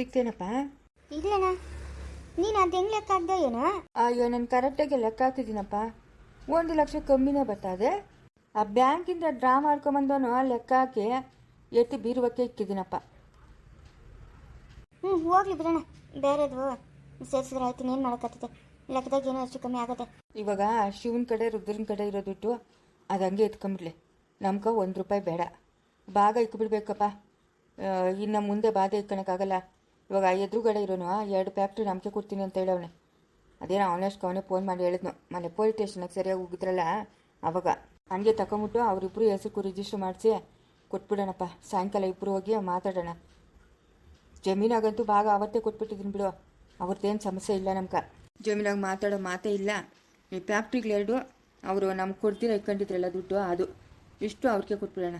ಸಿಗ್ತೇನಪ್ಪ? ಇಲ್ಲಣ್ಣ ನೀನು ಅದು ಹೆಂಗೆ ಲೆಕ್ಕ ಹಾಕ್ದ ಏನ? ಅಯ್ಯೋ ನಾನು ಕರೆಕ್ಟಾಗಿ ಲೆಕ್ಕ ಹಾಕ್ತಿದ್ದೀನಪ್ಪ. ಒಂದು ಲಕ್ಷ ಕಮ್ಮಿನೇ ಬರ್ತದೆ. ಆ ಬ್ಯಾಂಕಿಂದ ಡ್ರಾ ಮಾಡ್ಕೊಂಬಂದವನು ಲೆಕ್ಕ ಹಾಕಿ ಎತ್ತಿ ಬೀರುವಕ್ಕೆ ಇಕ್ಕಿದ್ದೀನಪ್ಪ. ಹ್ಞೂ ಹೋಗ್ಲಿ ಬಿಡೋಣ. ಬೇರೆದು ಸೇರಿಸಿದ್ರೆ ಆಯ್ತು ಏನು ಮಾಡೋಕ್ಕಾಗ್ತದೆ ಲೆಕ್ಕದಾಗ ಏನೋ ಅಷ್ಟು ಕಮ್ಮಿ ಆಗುತ್ತೆ. ಇವಾಗ ಶಿವನ ಕಡೆ ರುದ್ರನ ಕಡೆ ಇರೋ ಬಿಟ್ಟು ಅದು ಹಂಗೆ ಎತ್ಕೊಂಬಿಡ್ಲಿ. ನಮ್ಗೆ ಒಂದು ರೂಪಾಯಿ ಬೇಡ. ಭಾಗ ಇಕ್ಬಿಡ್ಬೇಕಪ್ಪ. ಇನ್ನು ಮುಂದೆ ಬಾಧೆ ಇಕ್ಕೊಳಕ್ಕಾಗಲ್ಲ ಇವಾಗ ಎದುರುಗಡೆ ಇರೋನು ಎರಡು ಫ್ಯಾಕ್ಟ್ರಿ ನಂಬಿಕೆ ಕೊಡ್ತೀನಿ ಅಂತ ಹೇಳವನೆ. ಅದೇನೋ ಅವನಷ್ಟು ಅವನೇ ಫೋನ್ ಮಾಡಿ ಹೇಳಿದ್ನು. ಮೊನ್ನೆ ಪೊಲೀಸ್ ಸ್ಟೇಷನ್ಗೆ ಸರಿಯಾಗಿ ಹೋಗಿದ್ರಲ್ಲ, ಅವಾಗ. ಹಂಗೆ ತಗೊಂಬಿಟ್ಟು ಅವರಿಬ್ಬರು ಹೆಸರು ರಿಜಿಸ್ಟರ್ ಮಾಡಿಸಿ, ಕೊಟ್ಬಿಡೋಣಪ್ಪ. ಸಾಯಂಕಾಲ ಇಬ್ಬರು ಹೋಗಿ ಮಾತಾಡೋಣ. ಜಮೀನಾಗಂತೂ ಭಾಗ ಅವತ್ತೇ ಕೊಟ್ಬಿಟ್ಟಿದ್ದೀನಿ ಬಿಡು. ಅವ್ರದ್ದೇನು ಸಮಸ್ಯೆ ಇಲ್ಲ ನಮ್ಗೆ. ಜಮೀನಾಗ ಮಾತಾಡೋ ಮಾತೇ ಇಲ್ಲ. ಈ ಫ್ಯಾಕ್ಟ್ರಿಗಳೆರಡು ಅವರು ನಮ್ಗೆ ಕೊಡ್ತೀರ ಇಟ್ಕೊಂಡಿದ್ರಲ್ಲ ದುಡ್ಡು, ಅದು. ಇಷ್ಟು ಅವ್ರಿಗೆ ಕೊಟ್ಬಿಡೋಣ.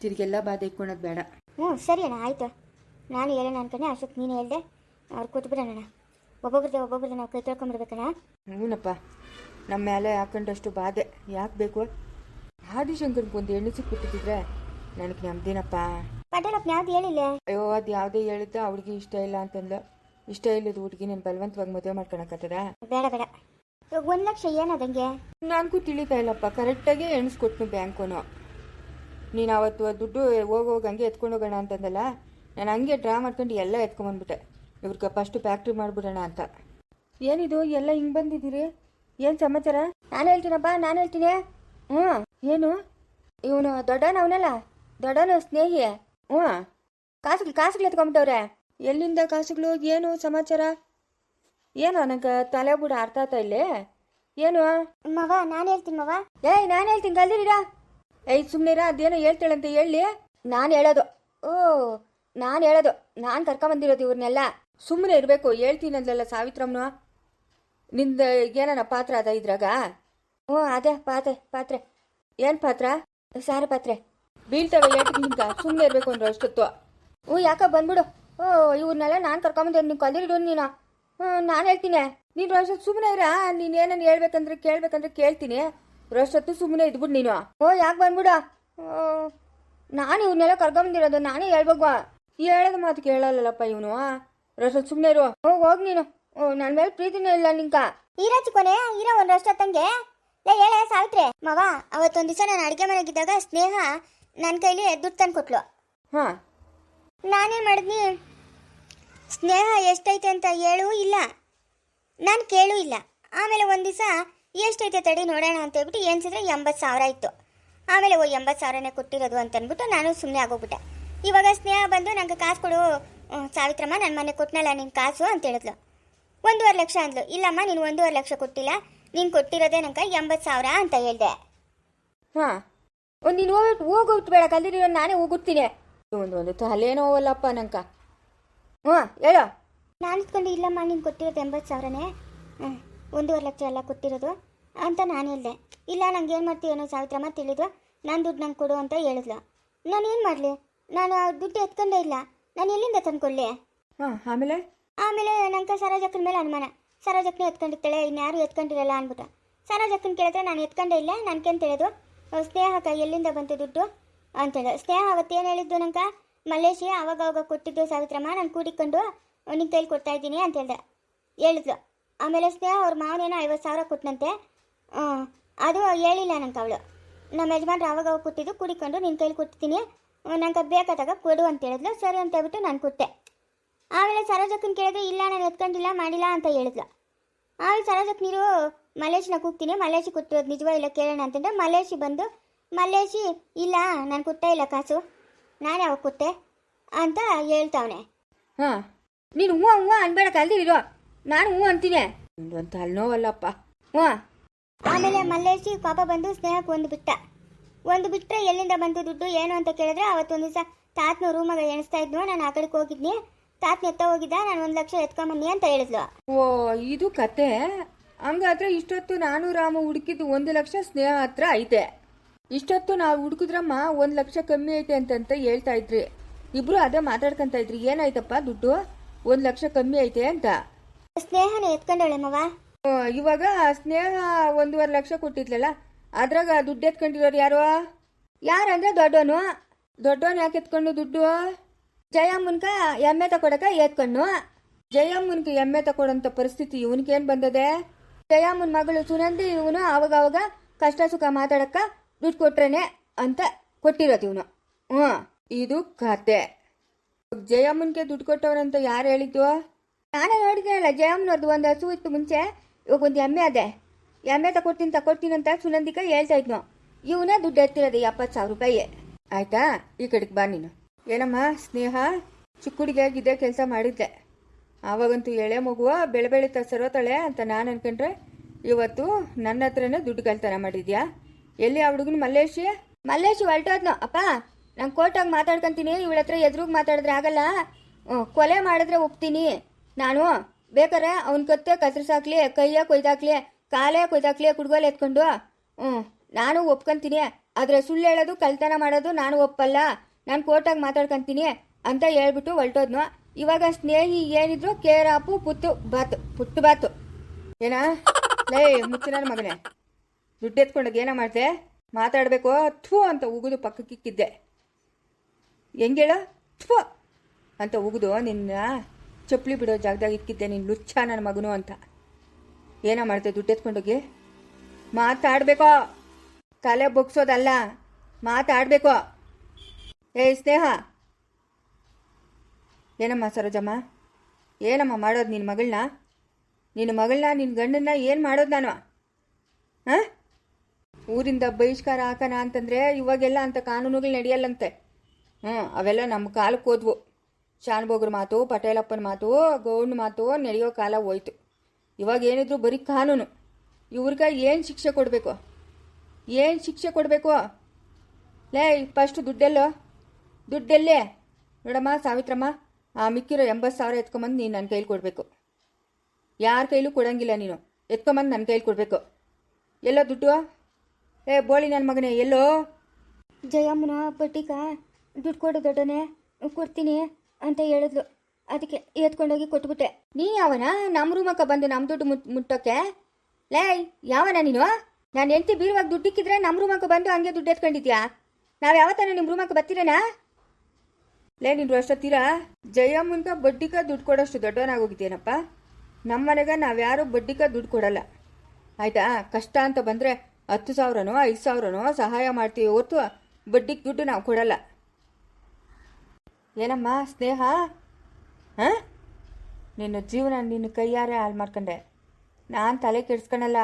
ತಿರ್ಗೆಲ್ಲ ಬಾಧೆ ಇಟ್ಕೊಳೋದು ಬೇಡ. ಹ್ಞೂ ಸರಿ ಅಣ್ಣ, ಆಯಿತು. ನಾನು ಹೇಳೋಣ ಅನ್ಕೊಂಡೆ ಅಷ್ಟೊತ್ತು ನೀನು ಹೇಳ್ದೆ ಅವ್ರು ಕೊಟ್ಬಿಡೋಣ ಒಬ್ಬೊಬ್ರದ್ದು ಒಬ್ಬೊಬ್ರದ್ದು ನಾವು ಕೈ ತೊಳ್ಕೊಂಬಿಡ್ಬೇಕಣ್ಣ ಹ್ಞೂನಪ್ಪ ನಮ್ಮ ಮೇಲೆ ಹಾಕೊಂಡಷ್ಟು ಬಾಧೆ. ಯಾಕೆ ಬೇಕು? ಆದಿಶಂಕರ್ಗೆ ಒಂದು ಹೆಣ್ಣು ಸಿಕ್ಬಿಟ್ಟಿದ್ರೆ ನನಗೆ ನೆಮ್ಮದಿನಪ್ಪ. ಪಟೇಲಪ್ಪ ಯಾವ್ದು ಹೇಳಿಲ್ಲ? ಅಯ್ಯೋ ಅದು ಯಾವುದೇ ಹೇಳಿದ್ದ ಹುಡುಗಿ ಇಷ್ಟ ಇಲ್ಲ ಅಂತಂದು ಇಷ್ಟ ಇಲ್ಲದ ಹುಡುಗಿ ನೀನು ಬಲವಂತವಾಗಿ ಮದುವೆ ಮಾಡ್ಕೊಳಕತ್ತದ? ಬೇಡ ಬೇಡ. ಇವಾಗ ಒಂದು ಲಕ್ಷ ಏನದಂಗೆ ನನಗೂ ತಿಳಿತಾ ಇಲ್ಲಪ್ಪ ಕರೆಕ್ಟಾಗಿ ಎಣಿಸ್ಕೊಟ್ನು ಬ್ಯಾಂಕ್ನು. ನೀನು ಅವತ್ತು ದುಡ್ಡು ಹೋಗೋಗಂಗೆ ಎತ್ಕೊಂಡು ಹೋಗೋಣ ಅಂತಂದಲ್ಲ? ನಾನು ಹಂಗೆ ಡ್ರಾ ಮಾಡ್ಕೊಂಡು ಎಲ್ಲ ಎತ್ಕೊಂಬಂದ್ಬಿಟ್ಟೆ ಇವ್ರಿಗೆ ಫಸ್ಟ್ ಫ್ಯಾಕ್ಟ್ರಿ ಮಾಡಿಬಿಡೋಣ ಅಂತ. ಏನಿದು? ಎಲ್ಲ ಹಿಂಗೆ ಬಂದಿದ್ದೀರಿ? ಏನು ಸಮಾಚಾರ? ನಾನು ಹೇಳ್ತೀನಪ್ಪ ನಾನು ಹೇಳ್ತೀನಿ. ಹ್ಞೂ. ಏನು? ಇವನು ದೊಡ್ಡನ ಅವನಲ್ಲ? ದೊಡ್ಡವನು ಸ್ನೇಹಿ. ಹ್ಞೂ. ಕಾಸುಗಳು ಕಾಸುಗಳು ಎತ್ಕೊಂಬಿಟ್ಟವ್ರೆ ಎಲ್ಲಿಂದ ಕಾಸುಗಳು? ಏನು ಸಮಾಚಾರ? ಏನು ನನಗೆ ತಲೆ ಬುಡ ಅರ್ಥ ಆಯ್ತಾ ಇಲ್ಲಿ? ಏನು? ಮಗ ನಾನು ಹೇಳ್ತೀನಿ ಮಗ ಏಯ್ ನಾನು ಹೇಳ್ತೀನಿ ಕಲ್ದಿರಾ ಏಯ್ ಸುಮ್ಮನೆ ಅದೇನೋ ಹೇಳ್ತಾಳಂತ ಹೇಳಿ. ನಾನು ಹೇಳೋದು. ಓ ನಾನು ಹೇಳೋದು ನಾನು ಕರ್ಕೊಂಬಂದಿರೋದು ಇವ್ರನ್ನೆಲ್ಲ ಸುಮ್ಮನೆ ಇರಬೇಕು ಹೇಳ್ತೀನಿ ಅಂದ್ಲಲ್ಲ ಸಾವಿತ್ರಮ್ಮನ ನಿಂದ ಏನಾನ ಪಾತ್ರ ಅದ ಇದ್ರಾಗ? ಹ್ಞೂ ಅದೇ ಪಾತ್ರೆ ಪಾತ್ರೆ. ಏನು ಪಾತ್ರ? ಸಾರ ಪಾತ್ರೆ. ಬೀಳ್ತವೆ ಏಟಕ್ಕೆ ನಿಂತ ಸುಮ್ಮನೆ ಇರಬೇಕು ಅಂದ್ರೆ ಅಷ್ಟೊತ್ತು. ಹ್ಞೂ ಯಾಕ ಬಂದ್ಬಿಡು. ಓ ಇವ್ರನ್ನೆಲ್ಲ ನಾನು ಕರ್ಕೊಂಬಂದೆ ನೀನು ಕಲಿರಿಡು ನೀನು. ಹ್ಞೂ ನಾನು ಹೇಳ್ತೀನಿ. ನೀನು ರೋಷತ್ ಸುಮ್ಮನೆ ಇರ ನೀನು ಏನನ್ನ ಹೇಳ್ಬೇಕಂದ್ರೆ ಕೇಳ್ಬೇಕಂದ್ರೆ ಕೇಳ್ತೀನಿ. ರೋಷತ್ತು ಸುಮ್ಮನೆ ಇದ್ಬಿಡು ನೀನು. ಓ ಯಾಕೆ ಬಂದ್ಬಿಡು? ಓ, ನಾನು ಇವ್ರನ್ನೆಲ್ಲ ಕರ್ಕೊಂಬಂದಿರೋದು ನಾನೇ ಹೇಳ್ಬೇಕು. ಹೇಳೋದು ಮಾತು ಕೇಳಲ್ಲಪ್ಪ ಇವನು. ರಸಲ್ ಸುಮ್ಮನೆ ಇರು. ಹೋಗ್ ಹೋಗಿ ನೀನು. ಓ ನನ್ನ ಮೇಲೆ ಪ್ರೀತಿನೇ ಇಲ್ಲ ನಿಂಕ. ಈರಾಜ್ ಕೊನೆ ಈರ ಒಂದು ರಷ್ಟ ಲೇ ಹೇಳ ಸಾವಿತ್ರೆ. ಮವ ಅವತ್ತೊಂದು ದಿವಸ ನಾನು ಅಡುಗೆ ಮನೆಗಿದ್ದಾಗ ಸ್ನೇಹ ನನ್ನ ಕೈಲಿ ದುಡ್ಡು ತಂದು ಕೊಟ್ಲು. ಹಾಂ. ನಾನೇನು ಮಾಡಿದ್ನಿ? ಸ್ನೇಹ ಎಷ್ಟೈತೆ ಅಂತ ಹೇಳು ಇಲ್ಲ. ನಾನು ಕೇಳೂ ಇಲ್ಲ. ಆಮೇಲೆ ಒಂದು ದಿವಸ ಎಷ್ಟೈತೆ ತಡಿ ನೋಡೋಣ ಅಂತ ಹೇಳ್ಬಿಟ್ಟು ಏನ್ಸಿದ್ರೆ ಎಂಬತ್ತು ಸಾವಿರ ಇತ್ತು. ಆಮೇಲೆ ಓ ಎಂಬತ್ತು ಸಾವಿರನೇ ಕೊಟ್ಟಿರೋದು ಅಂತ ಅಂದ್ಬಿಟ್ಟು ನಾನು ಸುಮ್ಮನೆ ಆಗೋಗ್ಬಿಟ್ಟೆ. ಇವಾಗ ಸ್ನೇಹ ಬಂದು ನಂಗೆ ಕಾಸು ಕೊಡು. ಸಾವಿತ್ರಮ್ಮ ನನ್ನ ಮನೆ ಕೊಟ್ಟನಲ್ಲ ನಿನ್ನ ಕಾಸು ಅಂತ ಹೇಳಿದ್ಲು. ಒಂದೂವರೆ ಲಕ್ಷ ಅಂದ್ಲು. ಇಲ್ಲಮ್ಮ ನೀನು ಒಂದೂವರೆ ಲಕ್ಷ ಕೊಟ್ಟಿಲ್ಲ. ನೀನು ಕೊಟ್ಟಿರೋದೇ ನಂಗೆ ಎಂಬತ್ತು ಸಾವಿರ ಅಂತ ಹೇಳ್ದೆ. ಹಾಂ. ಒಂದು ನೀನು ಹೋಗ್ಬಿಟ್ಟು ಹೋಗೋಗ್ಬಿಟ್ಟು ಬೇಡ ಕಲ್ದಿರೋ ನಾನೇ ಹೋಗ್ಬಿಡ್ತೀನಿ. ಒಂದು ಒಂದು ತಲೆನೋವಲ್ಲಪ್ಪ ನಂಕ ಹ್ಞೂ ಹೇಳೋ. ನಾನು ಇಟ್ಕೊಂಡು ಇಲ್ಲಮ್ಮ ನೀನು ಕೊಟ್ಟಿರೋದು ಎಂಬತ್ತು ಸಾವಿರನೇ? ಹ್ಞೂ ಒಂದೂವರೆ ಲಕ್ಷ ಎಲ್ಲ ಕೊಟ್ಟಿರೋದು ಅಂತ ನಾನು ಹೇಳಿದೆ. ಇಲ್ಲ ನಂಗೆ ಏನು ಏನೋ ಸಾವಿತ್ರಮ್ಮ ತಿಳಿದು ನಾನು ದುಡ್ಡು ನಂಗೆ ಕೊಡು ಅಂತ ಹೇಳಿದ್ಲು. ನಾನು ಏನು ಮಾಡಲಿ? ನಾನು ಆ ದುಡ್ಡು ಎತ್ಕೊಂಡೇ ಇಲ್ಲ. ನಾನು ಎಲ್ಲಿಂದ ತಂದ್ಕೊಳ್ಳಿ ಹಾಂ ಆಮೇಲೆ? ಆಮೇಲೆ ನಂಗೆ ಸರೋಜಕ್ಕನ ಮೇಲೆ ಅನುಮಾನ. ಸರೋಜಕ್ಕನೇ ಎತ್ಕೊಂಡಿರ್ತಾಳೆ ಇನ್ಯಾರು ಎತ್ಕೊಂಡಿರಲ್ಲ ಅಂದ್ಬಿಟ್ಟು. ಸರೋಜಕ್ಕನ ಕೇಳಿದ್ರೆ ನಾನು ಎತ್ಕೊಂಡೇ ಇಲ್ಲ ನನ್ಗೇನು ತಿಳಿದು? ಕೈ ಎಲ್ಲಿಂದ ಬಂತು ದುಡ್ಡು? ಅಂತೇಳಿ. ಸ್ನೇಹ ಅವತ್ತೇನು ಹೇಳಿದ್ದು ನಂಗೆ? ಮಲೇಶಿ ಅವಾಗ ಅವಾಗ ಕೊಟ್ಟಿದ್ದು ಸಾವಿತ್ರಮ್ಮ ನಾನು ಕೂಡಿಕೊಂಡು ನಿನ್ನ ಕೈಲಿ ಕೊಡ್ತಾ ಇದ್ದೀನಿ ಅಂತ ಹೇಳ್ದೆ. ಹೇಳಿದ್ಲು. ಆಮೇಲೆ ಸ್ನೇಹ ಅವ್ರ ಮಾವನೇನೋ ಐವತ್ತು ಸಾವಿರ ಕೊಟ್ಟನಂತೆ ಅದು ಹೇಳಿಲ್ಲ ನಂಗೆ ಅವಳು. ನಮ್ಮ ಯಜಮಾನ್ರು ಅವಾಗ ಅವಾಗ ಕೊಟ್ಟಿದ್ದು ಕೂಡಿಕೊಂಡು ನಿನ್ನ ಕೈಲಿ ಕೊಡ್ತೀನಿ ನಂಗೆ ಬೇಕಾದಾಗ ಕೊಡು ಅಂತ ಹೇಳಿದ್ಲು. ಸರಿ ಅಂತ ಹೇಳ್ಬಿಟ್ಟು ನಾನು ಕೊಟ್ಟೆ ಆಮೇಲೆ ಸರೋಜಕ್ಕನ ಕೇಳಿದ್ರೆ ಇಲ್ಲ ನಾನು ಎತ್ಕೊಂಡಿಲ್ಲ ಮಾಡಿಲ್ಲ ಅಂತ ಹೇಳಿದ್ಲು. ಆಮೇಲೆ ಸರೋಜಕ್ ನೀರು ಮಲೇಶಿನ ಕೂಗ್ತೀನಿ ಮಲೇಶಿ ಕೊಟ್ಟಿರೋದು ನಿಜವಾ ಇಲ್ಲ ಕೇಳೋಣ ಅಂತಂದ್ರೆ ಮಲೇಶಿ ಬಂದು ಮಲೇಶಿ ಇಲ್ಲ ನಾನು ಕೊಡ್ತಾ ಇಲ್ಲ ಕಾಸು ನಾನು ಅವಾಗ ಕೊಟ್ಟೆ ಅಂತ ಹೇಳ್ತಾವನೆ. ಹಾಂ ನೀನು ಹ್ಞೂ ಹ್ಞೂ ಅನ್ಬೇಡ ಕಲ್ದಿರೋ ನಾನು ಹ್ಞೂ ಅಂತೀನಿ. ಒಂದು ತಲೆನೋವಲ್ಲಪ್ಪ ಹ್ಞೂ ಆಮೇಲೆ ಮಲ್ಲೇಶಿ ಪಾಪ ಬಂದು ಸ್ನೇಹಕ್ಕೆ ಒಂದು ಬಿಟ್ಟ ಒಂದು ಬಿಟ್ಟರೆ ಎಲ್ಲಿಂದ ಬಂತು ದುಡ್ಡು ಏನು ಅಂತ ಕೇಳಿದ್ರೆ ಅವತ್ತೊಂದು ದಿವಸ ತಾತನ ರೂಮಾಗ ಎಣಿಸ್ತಾ ಇದ್ನು ನಾನು ಆ ಕಡೆಗೆ ಹೋಗಿದ್ನಿ. ತಾತನ ಎತ್ತ ಹೋಗಿದ್ದ ನಾನು ಒಂದು ಲಕ್ಷ ಎತ್ಕೊಂಬನ್ನಿ ಅಂತ ಹೇಳಿದ್ಲು. ಓ ಇದು ಕತೆ? ಹಂಗಾದ್ರೆ ಇಷ್ಟೊತ್ತು ನಾನು ರಾಮ ಹುಡುಕಿದ್ದು ಒಂದು ಲಕ್ಷ ಸ್ನೇಹ ಹತ್ರ ಐತೆ. ಇಷ್ಟೊತ್ತು ನಾವು ಹುಡುಕಿದ್ರಮ್ಮ ಒಂದು ಲಕ್ಷ ಕಮ್ಮಿ ಐತೆ ಅಂತಂತ ಹೇಳ್ತಾ ಇದ್ರಿ. ಇಬ್ರು ಅದೇ ಮಾತಾಡ್ಕೊಂತ ಇದ್ರಿ ಏನಾಯ್ತಪ್ಪ ದುಡ್ಡು? ಒಂದು ಲಕ್ಷ ಕಮ್ಮಿ ಐತೆ ಅಂತ. ಸ್ನೇಹನ ಎತ್ಕೊಂಡವಳೆ ಮವ? ಓ, ಇವಾಗ ಸ್ನೇಹ ಒಂದೂವರೆ ಲಕ್ಷ ಕೊಟ್ಟಿದ್ಲಲ್ಲ ಅದ್ರಾಗ ದುಡ್ಡು ಎತ್ಕೊಂಡಿರೋರು ಯಾರು? ಯಾರಂದ್ರೆ ದೊಡ್ಡವನು ದೊಡ್ಡವನು ಯಾಕೆ ಎತ್ಕೊಂಡು ದುಡ್ಡು? ಜಯಮ್ಮನ್ಕ ಎಮ್ಮೆ ತಕೊಡಕ ಎತ್ಕೊಂಡು ಜಯಮ್ಮನ್ಗೆ ಎಮ್ಮೆ ತಕೊಡೋಂಥ ಪರಿಸ್ಥಿತಿ ಇವನಿಗೇನು ಬಂದದೆ? ಜಯಮ್ಮನ ಮಗಳು ಸುನಂದಿ ಇವನು ಅವಾಗ ಅವಾಗ ಕಷ್ಟ ಸುಖ ಮಾತಾಡಕ ದುಡ್ಡು ಕೊಟ್ರೇನೆ ಅಂತ ಕೊಟ್ಟಿರೋದು ಇವನು. ಹ್ಞೂ, ಇದು ಕತೆ. ಜಯಮ್ಮನ್ಗೆ ದುಡ್ಡು ಕೊಟ್ಟವರಂತ ಯಾರು ಹೇಳಿದ್ದು? ನಾನೇ ನೋಡಿದ್ನಲ್ಲ ಜಯಮ್ಮನವ್ರದ್ದು ಒಂದು ಹಸು ಇತ್ತು ಮುಂಚೆ ಇವಾಗ ಒಂದು ಎಮ್ಮೆ ಅದೇ. ಎಮ್ಮೆ ತಕೊಡ್ತೀನಿ ತಕೊಡ್ತೀನಿ ಅಂತ ಸುನಂದಿಕ ಹೇಳ್ತಾ ಇದ್ನು. ಇವನೇ ದುಡ್ಡು ಎತ್ತಿರೋದು ಎಪ್ಪತ್ತು ಸಾವಿರ ರೂಪಾಯಿ. ಆಯ್ತಾ? ಈ ಕಡೆಗೆ ಬಾ ನೀನು. ಏನಮ್ಮ, ಸ್ನೇಹ? ಚಿಕ್ಕುಡಿಗೆ ಇದೇ ಕೆಲಸ ಮಾಡಿದ್ದೆ ಆವಾಗಂತೂ ಎಳೆ ಮಗುವ, ಬೆಳೆ ಬೆಳೀತಾ ಸರೋತಾಳೆ ಅಂತ ನಾನು ಅನ್ಕೊಂಡ್ರೆ ಇವತ್ತು ನನ್ನ ಹತ್ರನೇ ದುಡ್ಡು ಕಳ್ತನ ಮಾಡಿದ್ಯಾ? ಎಲ್ಲಿ ಆ ಹುಡುಗನ ಮಲ್ಲೇಶಿ? ಮಲ್ಲೇಶಿ ಹೊರಟೋದ್ನು. ಅಪ್ಪ, ನಾನು ಕೋರ್ಟಾಗಿ ಮಾತಾಡ್ಕೊಂತೀನಿ, ಇವಳ ಹತ್ರ ಎದುರುಗಿ ಮಾತಾಡಿದ್ರೆ ಆಗಲ್ಲ. ಕೊಲೆ ಮಾಡಿದ್ರೆ ಒಪ್ತೀನಿ. ನಾನು ಬೇಕಾರೆ ಅವನ ಕತ್ತೆ ಕತ್ರಿಸಾಕ್ಲಿ ಕೈಯ ಕೊಯ್ದಾಕ್ಲಿ ಕಾಲೇ ಕೊತಾಕ್ಲೆ ಕುಡ್ಗೋಲ್ ಎತ್ಕೊಂಡು ಹ್ಞೂ ನಾನು ಒಪ್ಕೊಂತೀನಿ. ಆದರೆ ಸುಳ್ಳು ಹೇಳೋದು, ಕಳ್ತನ ಮಾಡೋದು ನಾನು ಒಪ್ಪಲ್ಲ. ನಾನು ಕೋರ್ಟಾಗಿ ಮಾತಾಡ್ಕೊಂತೀನಿ ಅಂತ ಹೇಳ್ಬಿಟ್ಟು ಹೊಲ್ಟೋದ್ನು. ಇವಾಗ ಸ್ನೇಹಿ ಏನಿದ್ರು ಕೇರಾಪು ಪುತ್ತು, ಬಾತು, ಪುಟ್ಟು ಬಾತು. ಏನಾ? ಲೇ, ಮುಚ್ಚು ನನ್ನ ಮಗನೇ. ದುಡ್ಡು ಎತ್ಕೊಂಡಾಗ ಏನೋ ಮಾಡಿದೆ? ಮಾತಾಡಬೇಕು. ಥೂ ಅಂತ ಉಗಿದು ಪಕ್ಕಕ್ಕಿಕ್ಕಿದ್ದೆ ಹೆಂಗೇಳು ಥೂ ಅಂತ ಉಗಿದು ನಿನ್ನ ಚಪ್ಪಲಿ ಬಿಡೋ ಜಾಗದಾಗ ಇಕ್ಕಿದ್ದೆ ನಿನ್ನ ಲುಚ್ಚ ನನ್ನ ಮಗನು ಅಂತ. ಏನೋ ಮಾಡ್ತೆ ದುಡ್ಡು ಎತ್ಕೊಂಡೋಗಿ? ಮಾತಾಡಬೇಕೋ. ತಲೆ ಬೊಗ್ಸೋದಲ್ಲ, ಮಾತಾಡಬೇಕು. ಏ ಸ್ನೇಹ. ಏನಮ್ಮ ಸರೋಜಮ್ಮ? ಏನಮ್ಮ ಮಾಡೋದು ನಿನ್ನ ಮಗಳನ್ನ? ನಿನ್ನ ಮಗಳನ್ನ ನಿನ್ನ ಗಂಡನ್ನ ಏನು ಮಾಡೋದು ನಾನು? ಹಾಂ? ಊರಿಂದ ಬಹಿಷ್ಕಾರ ಹಾಕೋಣ ಅಂತಂದರೆ ಇವಾಗೆಲ್ಲ ಅಂಥ ಕಾನೂನುಗಳು ನಡೆಯಲ್ಲಂತೆ. ಹ್ಞೂ ಅವೆಲ್ಲ ನಮ್ಮ ಕಾಲಕ್ಕೆ ಹೋದ್ವು. ಶಾನುಭೋಗ್ರ ಮಾತು, ಪಟೇಲಪ್ಪನ ಮಾತು ಗೌಂಡ್ ಮಾತು, ನಡೆಯೋ ಕಾಲ ಹೋಯ್ತು. ಇವಾಗ ಏನಿದ್ರು ಬರೀ ಕಾನೂನು. ಇವ್ರಿಗೆ ಏನು ಶಿಕ್ಷೆ ಕೊಡಬೇಕು? ಏನು ಶಿಕ್ಷೆ ಕೊಡಬೇಕು? ಲೇ, ಫಸ್ಟ್ ದುಡ್ಡೆಲ್ಲೋ? ದುಡ್ಡೆಲ್ಲೇ? ನೋಡಮ್ಮ, ಸಾವಿತ್ರಮ್ಮ, ಆ ಮಿಕ್ಕಿರೋ ಎಂಬತ್ತು ಸಾವಿರ ಎತ್ಕೊಂಬಂದು ನೀನು ನನ್ನ ಕೈಲಿ ಕೊಡಬೇಕು. ಯಾರ ಕೈಲೂ ಕೊಡಂಗಿಲ್ಲ ನೀನು. ಎತ್ಕೊಂಬಂದು ನನ್ನ ಕೈಲಿ ಕೊಡಬೇಕು. ಎಲ್ಲೋ ದುಡ್ಡು? ಏ, ಬೋಳಿ ನನ್ನ ಮಗನೇ, ಎಲ್ಲೋ? ಜಯಮ್ಮನ ಬಟ್ಟಿಕ ದುಡ್ಡು ಕೊಡು ದೊಡ್ಡನೆ, ಕೊಡ್ತೀನಿ ಅಂತ ಹೇಳಿದ್ಲು ಅದಕ್ಕೆ ಎತ್ಕೊಂಡೋಗಿ ಕೊಟ್ಬಿಟ್ಟೆ. ನೀ ಯಾವನ? ನಮ್ಮ ರೂಮಕ್ಕ ಬಂದು ನಮ್ಮ ದುಡ್ಡು ಮುಟ್, ಮುಟ್ಟೋಕೆ? ಲೇ ಯಾವನ ನೀನು? ನಾನು ಎಂತಿ ಬೀರುವಾಗ ದುಡ್ಡಿಕ್ಕಿದ್ರೆ ನಮ್ಮ ರೂಮಕ್ಕ ಬಂದು ಹಂಗೆ ದುಡ್ಡು ಎತ್ಕೊಂಡಿದ್ಯಾ? ನಾವು ಯಾವತ್ತಾನ ನಿಮ್ಮ ರೂಮಕ್ಕೆ ಬರ್ತೀರೇನಾ? ಲೇ, ನೀನು ಅಷ್ಟೊತ್ತೀರಾ ಜಯಮ್ಮನ್ಗ ಬಡ್ಡಿಗ ದುಡ್ಡು ಕೊಡೋಷ್ಟು ದೊಡ್ಡವನಾಗೋಗಿದ್ದೇನಪ್ಪ. ನಮ್ಮ ಮನೆಗೆ ನಾವ್ಯಾರು ಬಡ್ಡಿಗ ದುಡ್ಡು ಕೊಡಲ್ಲ. ಆಯ್ತಾ? ಕಷ್ಟ ಅಂತ ಬಂದರೆ ಹತ್ತು ಸಾವಿರನೋ, ಐದು ಸಾವಿರನೋ ಸಹಾಯ ಮಾಡ್ತೀವಿ ಹೊರ್ತು ಬಡ್ಡಿಗೆ ದುಡ್ಡು ನಾವು ಕೊಡಲ್ಲ. ಏನಮ್ಮ, ಸ್ನೇಹ? ಹಾಂ? ನಿನ್ನ ಜೀವನ ನಿನ್ನ ಕೈಯಾರೆ ಹಾಳು ಮಾಡ್ಕೊಂಡೆ. ನಾನು ತಲೆ ಕೆಡ್ಸ್ಕೊಳಲ್ಲ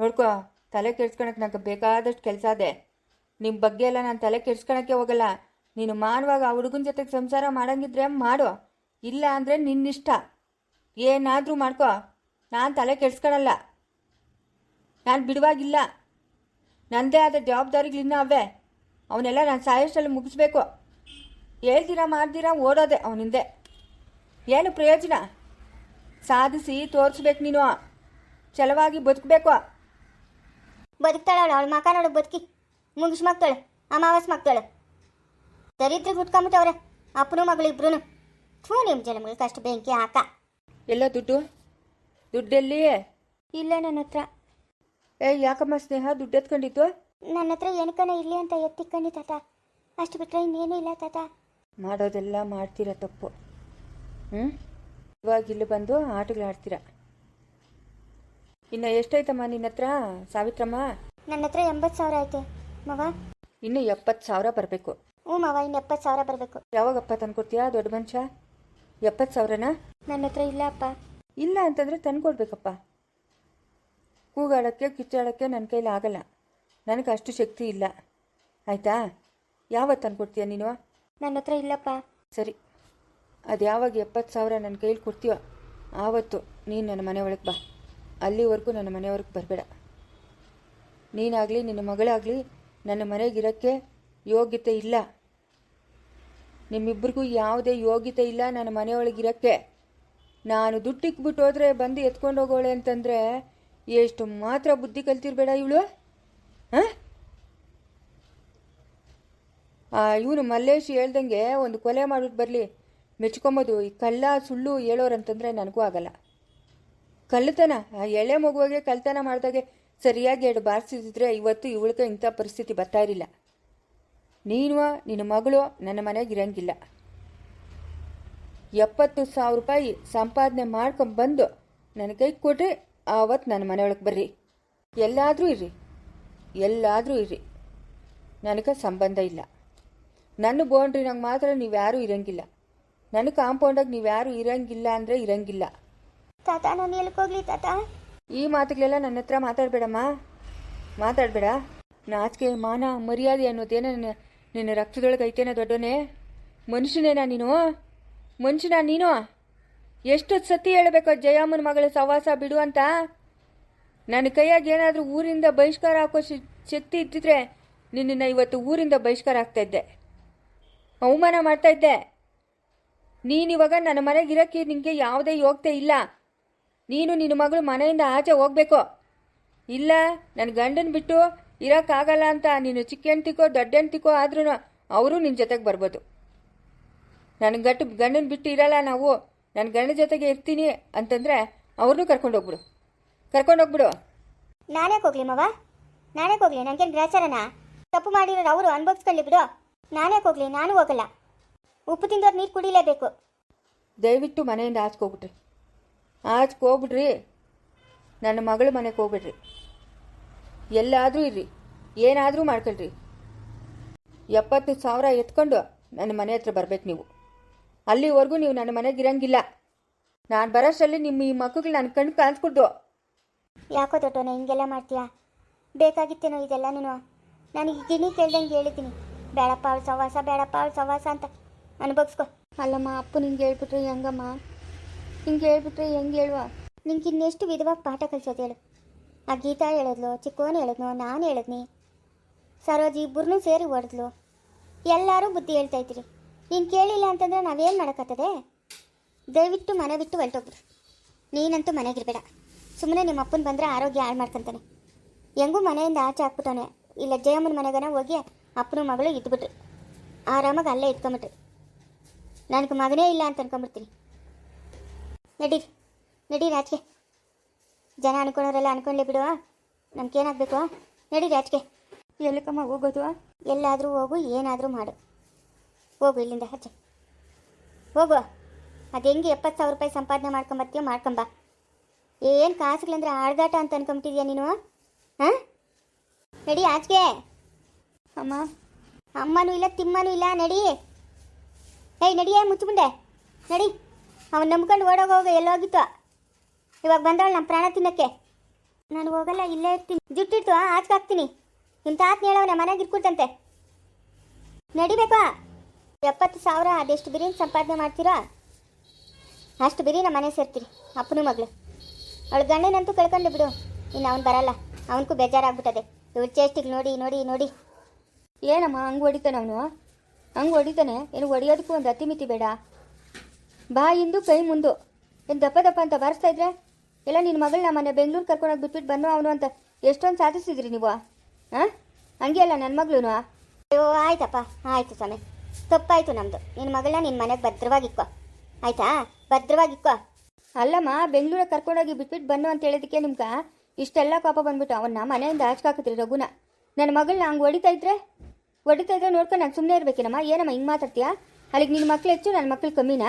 ನೋಡ್ಕೋ, ತಲೆ ಕೆಡ್ಸ್ಕೊಳಕ್ಕೆ ನನಗೆ ಬೇಕಾದಷ್ಟು ಕೆಲಸ ಅದೆ. ನಿಮ್ಮ ಬಗ್ಗೆ ಎಲ್ಲ ನಾನು ತಲೆ ಕೆಡ್ಸ್ಕೊಳಕ್ಕೆ ಹೋಗಲ್ಲ. ನೀನು ಮಾಡುವಾಗ ಆ ಹುಡುಗನ ಜೊತೆಗೆ ಸಂಸಾರ ಮಾಡಂಗಿದ್ರೆ ಮಾಡು. ಇಲ್ಲ ಅಂದರೆ ನಿನ್ನಿಷ್ಟ. ಏನಾದರೂ ಮಾಡ್ಕೋ. ನಾನು ತಲೆ ಕೆಡ್ಸ್ಕೊಳಲ್ಲ ನಾನು ಬಿಡುವಾಗಿಲ್ಲ. ನನ್ನದೇ ಆದ ಜವಾಬ್ದಾರಿಗಳಿನ್ನೂ ಅವೇ. ಅವನ್ನೆಲ್ಲ ನಾನು ಸಾಯಷ್ಟಲ್ಲಿ ಮುಗಿಸ್ಬೇಕು. ಹೇಳ್ತೀರಾ ಮಾಡ್ತೀರಾ ಓಡೋದೆ ಅವನಿಂದೆ. ಏನು ಪ್ರಯೋಜನ? ಸಾಧಿಸಿ ತೋರಿಸ್ಬೇಕು ನೀನು. ಛಲವಾಗಿ ಬದುಕಬೇಕು. ಬದುಕ್ತಾಳವಳು ಅವಳು. ಮಾತಾಡೋಳು ಮಕ ನೋಡು ಬದುಕಿ. ಮುಗಿಸ್ ಮಕ್ತಾಳೆ ಅಮಾವಾಸ್ ಮಕ್ಕಳು. ದರಿದ್ರ ಹುಟ್ಕೊಂಬಿಟ್ಟವ್ರೆ ಅಪ್ಪನೂ ಮಗಳು ಇಬ್ರು ಥೂ ನಿಮ್ಮ ಜನಗಳಿಗೆ ಕಷ್ಟ ಬೆಂಕಿ ಹಾಕ. ಎಲ್ಲ ದುಡ್ಡು? ದುಡ್ಡೆಲ್ಲಿ? ಇಲ್ಲ ನನ್ನ ಹತ್ರ. ಏ ಯಾಕಮ್ಮ ಸ್ನೇಹ? ದುಡ್ಡು ಎತ್ಕೊಂಡಿತ್ತು ನನ್ನ ಹತ್ರ ಏನಕ್ಕನ ಇಲ್ಲಿ ಅಂತ ಎತ್ತಿಕ್ಕಂಡಿ ತಾತ. ಅಷ್ಟು ಬಿಟ್ಟರೆ ಇನ್ನೇನು ಇಲ್ಲ ತಾತ. ಮಾಡೋದೆಲ್ಲ ಮಾಡ್ತೀರ ತಪ್ಪು. ಹ್ಞೂ ಇವಾಗ ಇಲ್ಲಿ ಬಂದು ಆಟಗಳು ಆಡ್ತೀರ? ಇನ್ನು ಎಷ್ಟೈತಮ್ಮ ನಿನ್ನ ಹತ್ರ ಸಾವಿತ್ರಮ್ಮ? ನನ್ನ ಹತ್ರ ಎಂಬತ್ತು ಸಾವಿರ ಐತೆ. ಮವ? ಇನ್ನು ಎಪ್ಪತ್ತು ಸಾವಿರ ಬರಬೇಕು. ಹ್ಞೂ ಮವ ಇನ್ನು ಎಪ್ಪತ್ತು ಸಾವಿರ ಬರಬೇಕು. ಯಾವಾಗಪ್ಪ ತಂದ್ಕೊಡ್ತೀಯಾ ದೊಡ್ಡ ಮನುಷ್ಯ? ಎಪ್ಪತ್ತು ಸಾವಿರನ? ನನ್ನ ಹತ್ರ ಇಲ್ಲ ಅಪ್ಪ. ಇಲ್ಲ ಅಂತಂದರೆ ತಂದ್ಕೊಡ್ಬೇಕಪ್ಪ ಕೂಗಾಡೋಕ್ಕೆ ಕಿಚ್ಚಾಡೋಕ್ಕೆ ನನ್ನ ಕೈಲಿ ಆಗಲ್ಲ. ನನಗೆ ಅಷ್ಟು ಶಕ್ತಿ ಇಲ್ಲ. ಆಯಿತಾ? ಯಾವತ್ತು ತಂದ್ಕೊಡ್ತೀಯ ನೀನು? ನನ್ನ ಹತ್ರ ಇಲ್ಲಪ್ಪ. ಸರಿ. ಅದು ಯಾವಾಗ ಎಪ್ಪತ್ತು ಸಾವಿರ ನನ್ನ ಕೈಲಿ ಕೊಡ್ತೀಯೋ ಆವತ್ತು ನೀನು ನನ್ನ ಮನೆ ಒಳಗೆ ಬಾ. ಅಲ್ಲಿವರೆಗೂ ನನ್ನ ಮನೆಯವ್ರಿಗೆ ಬರಬೇಡ. ನೀನಾಗಲಿ, ನಿನ್ನ ಮಗಳಾಗಲಿ, ನನ್ನ ಮನೆಗಿರೋಕ್ಕೆ ಯೋಗ್ಯತೆ ಇಲ್ಲ. ನಿಮ್ಮಿಬ್ಬರಿಗೂ ಯಾವುದೇ ಯೋಗ್ಯತೆ ಇಲ್ಲ ನನ್ನ ಮನೆಯೊಳಗಿರೋಕ್ಕೆ. ನಾನು ದುಡ್ಡಿಕ್ಬಿಟ್ಟು ಹೋದ್ರೆ ಬಂದು ಎತ್ಕೊಂಡು ಹೋಗೋಳೆ ಅಂತಂದರೆ ಎಷ್ಟು ಮಾತ್ರ ಬುದ್ಧಿ ಕಲ್ತಿರ್ಬೇಡ ಇವಳು? ಹಾಂ? ಇವನು ಮಲ್ಲೇಶ್ ಹೇಳ್ದಂಗೆ ಒಂದು ಕೊಲೆ ಮಾಡಿಬಿಟ್ಟು ಬರಲಿ. ಮೆಚ್ಕೊಂಬೋದು. ಈ ಕಳ್ಳ ಸುಳ್ಳು ಹೇಳೋರಂತಂದರೆ ನನಗೂ ಆಗಲ್ಲ. ಕಳ್ಳತನ ಆ ಎಳೆ ಮಗುವಿಗೆ ಕಲ್ತನ ಮಾಡಿದಾಗೆ ಸರಿಯಾಗಿ ಎರಡು ಬಾರಿಸಿದ್ರೆ ಇವತ್ತು ಇವಳಿಗೆ ಇಂಥ ಪರಿಸ್ಥಿತಿ ಬರ್ತಾ ಇರಲಿಲ್ಲ. ನೀನು, ನಿನ್ನ ಮಗಳು ನನ್ನ ಮನೆಗೆ ಇರಂಗಿಲ್ಲ. ಎಪ್ಪತ್ತು ಸಾವಿರ ರೂಪಾಯಿ ಸಂಪಾದನೆ ಮಾಡ್ಕೊಂಬಂದು ನನ್ನ ಕೈ ಕೊಟ್ಟರೆ ಆವತ್ತು ನನ್ನ ಮನೆಯೊಳಗೆ ಬರ್ರಿ. ಎಲ್ಲಾದರೂ ಇರ್ರಿ. ಎಲ್ಲಾದರೂ ಇರ್ರಿ. ನನಗೆ ಸಂಬಂಧ ಇಲ್ಲ. ನನ್ನ ಬೌಂಡ್ರಿನಾಗ ಮಾತ್ರ ನೀವು ಯಾರೂ ಇರಂಗಿಲ್ಲ. ನನ್ನ ಕಾಂಪೌಂಡಾಗ ನೀವು ಯಾರು ಇರಂಗಿಲ್ಲ ಅಂದರೆ ಇರಂಗಿಲ್ಲ. ತಾತ ನಾನು ಎಲ್ಲಿ ಹೋಗ್ಲಿ ತಾತ? ಈ ಮಾತುಗಳೆಲ್ಲ ನನ್ನ ಹತ್ರ ಮಾತಾಡಬೇಡಮ್ಮ. ಮಾತಾಡಬೇಡ. ನಾಚಿಕೆ ಮಾನ ಮರ್ಯಾದೆ ಅನ್ನೋದೇನ ನಿನ್ನ ನಿನ್ನ ರಕ್ತದೊಳಗೆ ಐತೇನ ದೊಡ್ಡೋನೆ? ಮನುಷ್ಯನೇನಾ ನೀನು? ಮನುಷ್ಯನ ನೀನು? ಎಷ್ಟು ಸತಿ ಹೇಳಬೇಕು ಜಯಮ್ಮನ ಮಗಳ ಸವಾಸ ಬಿಡು ಅಂತ? ನನ್ನ ಕೈಯಾಗಿ ಏನಾದರೂ ಊರಿಂದ ಬಹಿಷ್ಕಾರ ಹಾಕೋ ಶಿ- ಶಕ್ತಿ ಇದ್ದಿದ್ರೆ ನಿನ್ನನ್ನು ಇವತ್ತು ಊರಿಂದ ಬಹಿಷ್ಕಾರ ಆಗ್ತಾ ಇದ್ದೆ. ಅವಮಾನ ಮಾಡ್ತಾ ಇದ್ದೆ. ನೀನಿವಾಗ ನನ್ನ ಮನೆಗೆ ಇರೋಕ್ಕೆ ನಿನಗೆ ಯಾವುದೇ ಯೋಗ್ಯತೆ ಇಲ್ಲ. ನೀನು ನಿನ್ನ ಮಗಳು ಮನೆಯಿಂದ ಆಚೆ ಹೋಗ್ಬೇಕು. ಇಲ್ಲ ನನ್ನ ಗಂಡನ ಬಿಟ್ಟು ಇರೋಕ್ಕಾಗಲ್ಲ ಅಂತ ನೀನು ಚಿಕ್ಕ ಹೆಣ್ತಿಕೋ ದೊಡ್ಡ ಆದ್ರೂ ಅವರು ನಿನ್ನ ಜೊತೆಗೆ ಬರ್ಬೋದು. ನನ್ನ ಗಟ್ಟು ಗಂಡನ ಬಿಟ್ಟು ಇರಲ್ಲ ನಾವು. ನನ್ನ ಗಂಡನ ಜೊತೆಗೆ ಇರ್ತೀನಿ ಅಂತಂದರೆ ಅವ್ರನ್ನೂ ಕರ್ಕೊಂಡು ಹೋಗ್ಬಿಡು. ಕರ್ಕೊಂಡು ಹೋಗ್ಬಿಡು. ನಾನೇ ಹೋಗ್ಲಿ ಮವ? ನಾನೇ ಹೋಗ್ಲಿ? ನನಗೇನು ಗ್ರಾಚಾರನ ತಪ್ಪು ಮಾಡಿರೋರು ಅವರು ಅನ್ಭವಿಸ್ಕೊಳ್ಳಿ ಬಿಡು. ನಾನೇ ಹೋಗ್ಲಿ? ನಾನು ಹೋಗಲ್ಲ. ಉಪ್ಪು ತಿಂದವ್ರು ನೀರು ಕುಡಿಲೇಬೇಕು. ದಯವಿಟ್ಟು ಮನೆಯಿಂದ ಆಚೆಗೆ ಹೋಗ್ಬಿಟ್ರಿ. ಆಚೆಗೆ ಹೋಗ್ಬಿಡ್ರಿ. ನನ್ನ ಮಗಳ ಮನೆಗೆ ಹೋಗ್ಬಿಡ್ರಿ. ಎಲ್ಲಾದರೂ ಇರ್ರಿ. ಏನಾದರೂ ಮಾಡ್ಕೊಳ್ರಿ. ಎಪ್ಪತ್ತು ಸಾವಿರ ಎತ್ಕೊಂಡು ನನ್ನ ಮನೆ ಹತ್ರ ಬರಬೇಕು ನೀವು. ಅಲ್ಲಿವರೆಗೂ ನೀವು ನನ್ನ ಮನೆಗೆ ಇರಂಗಿಲ್ಲ. ನಾನು ಬರೋಷ್ಟರಲ್ಲಿ ನಿಮ್ಮ ಈ ಮಕ್ಕಳು ನನ್ನ ಕಣ್ಣು ಕಾಣಿಸ್ಕೊಡ್ದು ಯಾಕೋ ದೊಡ್ಡೋಣ ಹಿಂಗೆಲ್ಲ ಮಾಡ್ತೀಯಾ? ಬೇಕಾಗಿತ್ತೇನೋ ಇದೆಲ್ಲ ನೀನು? ನನಗೆ ಗಿಣಿ ಕೇಳ್ದಂಗೆ ಹೇಳಿದ್ದೀನಿ. ಬೇಡಪ್ಪ ಅವಳು ಸವಾಸ ಬೇಡಪ್ಪ ಅವಳು ಸವಾಸ ಅಂತ. ಅನುಭವಿಸ್ಕೊ. ಅಲ್ಲಮ್ಮ, ಅಪ್ಪು ನಿಂಗೆ ಹೇಳ್ಬಿಟ್ರೆ ಹೆಂಗಮ್ಮ? ಹಿಂಗೆ ಹೇಳ್ಬಿಟ್ರೆ ಹೆಂಗೆ ಹೇಳುವ? ನಿಂಗೆ ಇನ್ನೆಷ್ಟು ವಿಧವಾಗಿ ಪಾಠ ಕಲಿಸೋದು ಹೇಳು. ಆ ಗೀತಾ ಹೇಳಿದ್ಲು, ಚಿಕ್ಕೋನು ಹೇಳಿದ್ನು ನಾನು ಹೇಳಿದ್ನಿ. ಸರೋಜಿ ಇಬ್ಬರನ್ನೂ ಸೇರಿ ಹೊಡೆದ್ಲು ಎಲ್ಲರೂ ಬುದ್ಧಿ ಹೇಳ್ತಾ ಇದ್ರಿ ನೀನು ಕೇಳಿಲ್ಲ ಅಂತಂದ್ರೆ ನಾವೇನು ಮಾಡೋಕ್ಕತ್ತದೆ ದಯವಿಟ್ಟು ಮನೆ ಬಿಟ್ಟು ಹೊರಟೋಗ್ರಿ ನೀನಂತೂ ಮನೆಗಿರ್ಬೇಡ. ಸುಮ್ಮನೆ ನಿಮ್ಮ ಅಪ್ಪನ ಬಂದರೆ ಆರೋಗ್ಯ ಹಾಳು ಮಾಡ್ಕೊಂತಾನೆ. ಹೆಂಗೂ ಮನೆಯಿಂದ ಆಚೆ ಹಾಕ್ಬಿಟ್ಟವನೆ. ಇಲ್ಲ, ಜಯಮ್ಮನ ಮನೆಗನ ಹೋಗಿ ಅಪ್ಪನ ಮಗಳು ಇದ್ಬಿಟ್ರಿ ಆರಾಮಾಗಿ ಅಲ್ಲೇ ಇಟ್ಕೊಂಬಿಟ್ರಿ. ನನಗೆ ಮಗನೇ ಇಲ್ಲ ಅಂತ ಅನ್ಕೊಂಬಿಡ್ತೀನಿ ನಡೀರಿ ನಡೀರಿ ಆಚೆಗೆ ಜನ ಅನ್ಕೊಳೋರೆಲ್ಲ ಅನ್ಕೊಂಡ್ಲೇ ಬಿಡುವ ನಮ್ಗೇನಾಗಬೇಕು ನಡೀರಿ ಆಚೆಗೆ ಎಲ್ಲಕ್ಕಮ್ಮ ಹೋಗೋದು ಎಲ್ಲಾದರೂ ಹೋಗು ಏನಾದರೂ ಮಾಡು. ಹೋಗು ಇಲ್ಲಿಂದ ಆಚೆ. ಹೋಗು ಅದು ಹೆಂಗೆ ಎಪ್ಪತ್ತು ಸಾವಿರ ರೂಪಾಯಿ ಸಂಪಾದನೆ ಮಾಡ್ಕೊಂಬರ್ತೀಯೋ ಮಾಡ್ಕೊಂಬ. ಏನು ಕಾಸುಗಳಂದ್ರೆ ಆಡ್ದಾಟ ಅಂತ ಅನ್ಕೊಂಬಿಟ್ಟಿದ್ಯಾ ನೀನು ಹಾಂ ನಡಿ ಆಚೆಗೆ ಅಮ್ಮ. ಅಮ್ಮನೂ ಇಲ್ಲ ತಿಮ್ಮನೂ ಇಲ್ಲ ನಡಿ. ಏಯ್ ನಡಿಯೇ ಮುಚ್ಚುಬುಂಡೆ. ನಡಿ. ಅವನು ನಂಬ್ಕೊಂಡು ಓಡೋಗೋಗ ಎಲ್ಲೋಗಿತ್ತು. ಇವಾಗ ಬಂದವಳು ನಮ್ಮ ಪ್ರಾಣ ತಿನ್ನಕ್ಕೆ. ನಾನು ಹೋಗಲ್ಲ, ಇಲ್ಲೇ ಇರ್ತೀನಿ. ಜುಟ್ಟಿಟ್ಟು ಆಚೆ ಹಾಕ್ತೀನಿ. ನಿಮ್ಮ ತಾತನ ಹೇಳವನ, ಮನೆಗೆ ಇರ್ಕೊಳ್ತಂತೆ ನಡಿಬೇಕಾ ಎಪ್ಪತ್ತು ಸಾವಿರ, ಅದೆಷ್ಟು ಬಿರಿಯಾನಿ ಸಂಪಾದನೆ ಮಾಡ್ತೀರಾ? ಅಷ್ಟು ಬಿರಿ ನಮ್ಮ ಮನೆ ಸೇರ್ತೀರಿ, ಅಪ್ಪನ ಮಗಳು. ಅವಳು ಗಂಡನಂತೂ ಕಳ್ಕೊಂಡು ಬಿಡು. ಇನ್ನು ಅವ್ನು ಬರಲ್ಲ. ಅವನಿಗೂ ಬೇಜಾರಾಗ್ಬಿಟ್ಟದೆ. ಇವ್ರ ಚೇಷ್ಟಿಗೆ ನೋಡಿ ನೋಡಿ ನೋಡಿ. ಏನಮ್ಮ, ಹಂಗೆ ಹೊಡಿತಾನೆ ಅವನು ಹಂಗೆ ಹೊಡಿತಾನೆ. ಏನು ಹೊಡಿಯೋದಕ್ಕೂ ಒಂದು ಅತಿಮಿತಿ ಬೇಡ. ಬಾ ಹಿಂದು ಕೈ ಮುಂದು. ಏನು ದಪ್ಪ ದಪ್ಪ ಅಂತ ಬಾರಿಸ್ತಾ ಇದ್ರೆ? ಎಲ್ಲ ನಿನ್ನ ಮಗಳನ್ನ ಮನೆ ಬೆಂಗಳೂರು ಕರ್ಕೊಂಡೋಗಿ ಬಿಟ್ಬಿಟ್ಟು ಬನ್ನೋ ಅವನು ಅಂತ ಎಷ್ಟೊಂದು ಸಾಧಿಸಿದ್ರಿ ನೀವು? ಹಾಂ ಹಂಗೆ ಅಲ್ಲ ನನ್ನ ಮಗಳೂ ಅಯ್ಯೋ, ಆಯ್ತಪ್ಪ. ಆಯಿತು ಸ್ವಾಮಿ. ತಪ್ಪಾಯ್ತು ನಮ್ಮದು ನಿನ್ನ ಮಗಳನ್ನ ನಿನ್ನ ಮನೆಗೆ ಭದ್ರವಾಗಿಕ್ಕೋ ಆಯ್ತಾ? ಭದ್ರವಾಗಿಕ್ಕೋ ಅಲ್ಲಮ್ಮ, ಬೆಂಗಳೂರಿಗೆ ಕರ್ಕೊಂಡೋಗಿ ಬಿಟ್ಬಿಟ್ಟು ಬನ್ನು ಅಂತ ಹೇಳಿದಕ್ಕೆ ನಿಮ್ಗೆ ಇಷ್ಟೆಲ್ಲ ಕೋಪ ಬಂದ್ಬಿಟ್ಟು ಅವನ್ನ ಮನೆಯಿಂದ ಆಚೆ ಹಾಕಿದ್ರಿ ರಘುನ. ನನ್ನ ಮಗಳನ್ನ ಹಂಗೆ ಹೊಡಿತಾ ಇದ್ರೆ? ಹೊಡಿತಾ ಇದ್ರೆ ನೋಡ್ಕೊಂಡು ನಾನು ಸುಮ್ಮನೆ ಇರ್ಬೇಕೇನಮ್ಮ. ಏನಮ್ಮ ಹಿಂಗೆ ಮಾತಾಡ್ತೀಯಾ? ಅಲ್ಲಿಗೆ ನಿನ್ನ ಮಕ್ಳು ಹೆಚ್ಚು ನನ್ನ ಮಕ್ಳು ಕಮ್ಮಿನಾ?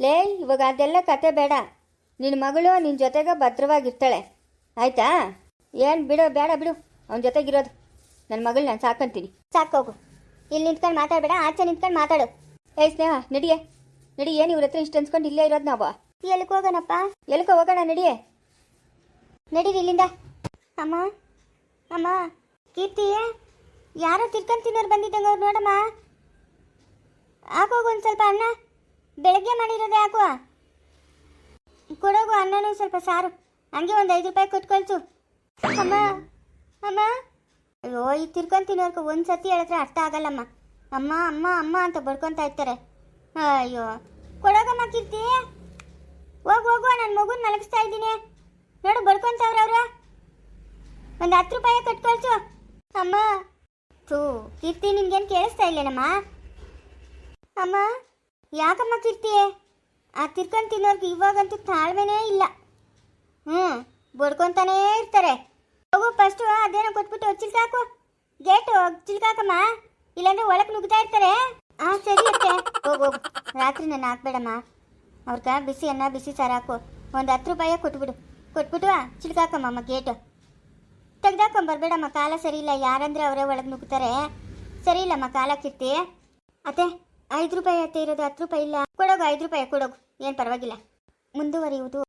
ಲೇ ಇವಾಗ ಅದೆಲ್ಲ ಕತೆ ಬೇಡ. ನಿನ್ನ ಮಗಳು ನಿನ್ನ ಜೊತೆಗೆ ಭದ್ರವಾಗಿರ್ತಾಳೆ. ಆಯ್ತಾ? ಏನು ಬಿಡು ಬೇಡ ಬಿಡು. ಅವನ ಜೊತೆಗಿರೋದು. ನನ್ನ ಮಗಳು ನಾನು ಸಾಕಂತೀನಿ. ಸಾಕೋಗು ಇಲ್ಲಿ ನಿಂತ್ಕೊಂಡು ಮಾತಾಡಬೇಡ ಆಚೆ ನಿಂತ್ಕೊಂಡು ಮಾತಾಡು. ಏಯ್ ಸ್ನೇಹ ನಡಿಯೇ. ನಡಿ ಏನು ಇವ್ರ ಹತ್ರ ಇಷ್ಟು ಅನ್ಸ್ಕೊಂಡು ಇಲ್ಲೇ ಇರೋದು ನಾವು? ಎಲ್ಕ ಹೋಗೋಣಪ್ಪ? ಎಲ್ಕೋ ಹೋಗೋಣ ನಡಿಯೇ. ನಡೀರಿ ಇಲ್ಲಿಂದ. ಅಮ್ಮ ಅಮ್ಮ ಕೀರ್ತಿ ಯಾರೋ ತಿರ್ಕೊಂಡು ತಿನ್ನೋರು ಬಂದಿದ್ದಂಗೆ ಅವ್ರು ನೋಡಮ್ಮ. ಹಾಕೋಗು ಒಂದು ಸ್ವಲ್ಪ ಅನ್ನ ಬೆಳಗ್ಗೆ ಮಾಡಿರೋದೇ ಹಾಕುವ ಕೊಡೋಗು ಅನ್ನನೂ ಸ್ವಲ್ಪ ಸಾರು. ಹಂಗೆ ಒಂದು ಐದು ರೂಪಾಯಿ ಕೊಟ್ಟು ಕಳ್ಸು ಅಮ್ಮ ಅಮ್ಮ. ಅಯ್ಯೋ, ಈ ತಿರ್ಕೊಂಡು ತಿನ್ನೋರ್ಗೆ ಒಂದು ಸತಿ ಹೇಳಿದ್ರೆ ಅರ್ಥ ಆಗಲ್ಲಮ್ಮ. ಅಮ್ಮ ಅಮ್ಮ ಅಮ್ಮ ಅಂತ ಬಡ್ಕೊತಾ ಇರ್ತಾರೆ. ಅಯ್ಯೋ, ಕೊಡೋಗಮ್ಮ ಕೀರ್ತಿ. ಹೋಗು ಹೋಗುವ ನನ್ನ ಮಗುನ ಮಲಗಿಸ್ತಾ ಇದ್ದೀನಿ. ನೋಡು, ಬಡ್ಕೊಂತವ್ರ ಅವ್ರ. ಒಂದು ಹತ್ತು ರೂಪಾಯಿ ಕಟ್ ಕಳ್ಸು ಅಮ್ಮ. ಥೂ ಕೀರ್ತಿ ನಿನ್ಗೇನು ಕೇಳಿಸ್ತಾ ಇಲ್ಲೇನಮ್ಮ? ಅಮ್ಮ, ಯಾಕಮ್ಮ ಕೀರ್ತಿ? ಆ ತಿರ್ಕೊಂಡು ತಿನ್ನೋರ್ಗೆ ಇವಾಗಂತೂ ತಾಳ್ಮೆನೇ ಇಲ್ಲ. ಹ್ಞೂ ಬಡ್ಕೊಂತಾನೇ ಇರ್ತಾರೆ. ಹೋಗು ಫಸ್ಟು ಅದೇನೋ ಕೊಟ್ಬಿಟ್ಟು ಚಿಲ್ಕಾಕು. ಗೇಟು, ಚಿಲ್ಕಾಕಮ್ಮ. ಇಲ್ಲಾಂದ್ರೆ ಒಳಗೆ ನುಗ್ತಾ ಇರ್ತಾರೆ. ಹಾಂ ಸರಿ ಅತ್ತೆ. ಹೋಗು ರಾತ್ರಿ ನಾನು ಹಾಕ್ಬೇಡಮ್ಮ. ಅವ್ರಿಗೆ ಬಿಸಿ ಅನ್ನ ಬಿಸಿ ಸಾರು ಹಾಕು ಒಂದು ಹತ್ತು ರೂಪಾಯ ಕೊಟ್ಬಿಡು. ಕೊಟ್ಬಿಟ್ಟು ಚಿಲ್ಕಾಕಮ್ಮ ಗೇಟು. ತೆಗ್ದಾಕೊಂಬರ್ಬೇಡಮ್ಮ ಕಾಲ ಸರಿ ಇಲ್ಲ ಯಾರಂದ್ರೆ ಅವರೇ ಒಳಗೆ ನುಗ್ತಾರೆ. ಸರಿ ಇಲ್ಲಮ್ಮ ಕಾಲ ಕಿರ್ತಿ. ಅತ್ತೆ, ಐದು ರೂಪಾಯಿ ಅತ್ತೆ ಇರೋದು ಹತ್ತು ರೂಪಾಯಿ ಇಲ್ಲ. ಕೊಡೋಗು, ಐದು ರೂಪಾಯಿ ಕೊಡೋಗು. ಏನು ಪರವಾಗಿಲ್ಲ. ಮುಂದುವರಿಯುವುದು.